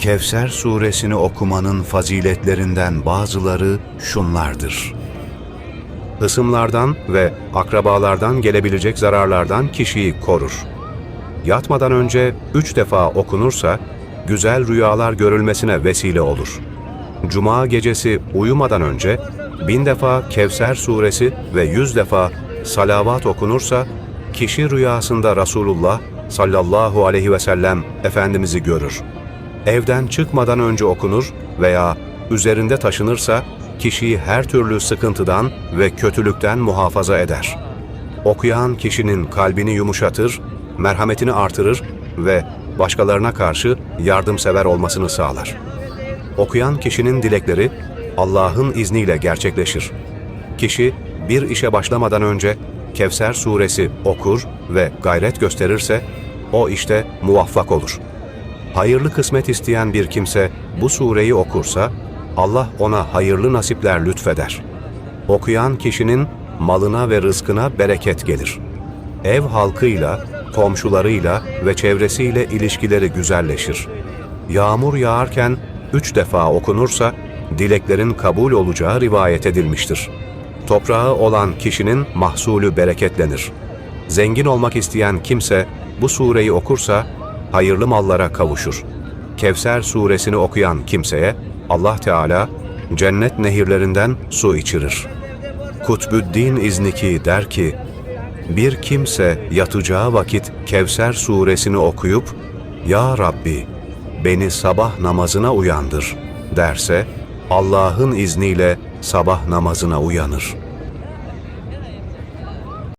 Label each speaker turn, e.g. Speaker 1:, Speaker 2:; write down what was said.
Speaker 1: Kevser suresini okumanın faziletlerinden bazıları şunlardır. Hısımlardan ve akrabalardan gelebilecek zararlardan kişiyi korur. Yatmadan önce üç defa okunursa, güzel rüyalar görülmesine vesile olur. Cuma gecesi uyumadan önce bin defa Kevser suresi ve yüz defa salavat okunursa, kişi rüyasında Resulullah sallallahu aleyhi ve sellem Efendimiz'i görür. Evden çıkmadan önce okunur veya üzerinde taşınırsa, kişiyi her türlü sıkıntıdan ve kötülükten muhafaza eder. Okuyan kişinin kalbini yumuşatır, merhametini artırır ve başkalarına karşı yardımsever olmasını sağlar. Okuyan kişinin dilekleri Allah'ın izniyle gerçekleşir. Kişi bir işe başlamadan önce Kevser suresi okur ve gayret gösterirse o işte muvaffak olur. Hayırlı kısmet isteyen bir kimse bu sureyi okursa Allah ona hayırlı nasipler lütfeder. Okuyan kişinin malına ve rızkına bereket gelir. Ev halkıyla, komşularıyla ve çevresiyle ilişkileri güzelleşir. Yağmur yağarken üç defa okunursa dileklerin kabul olacağı rivayet edilmiştir. Toprağı olan kişinin mahsulü bereketlenir. Zengin olmak isteyen kimse bu sureyi okursa hayırlı mallara kavuşur. Kevser suresini okuyan kimseye Allah Teala cennet nehirlerinden su içirir. Kutbüddin İzniki der ki, bir kimse yatacağı vakit Kevser suresini okuyup, Ya Rabbi, beni sabah namazına uyandır derse, Allah'ın izniyle sabah namazına uyanır.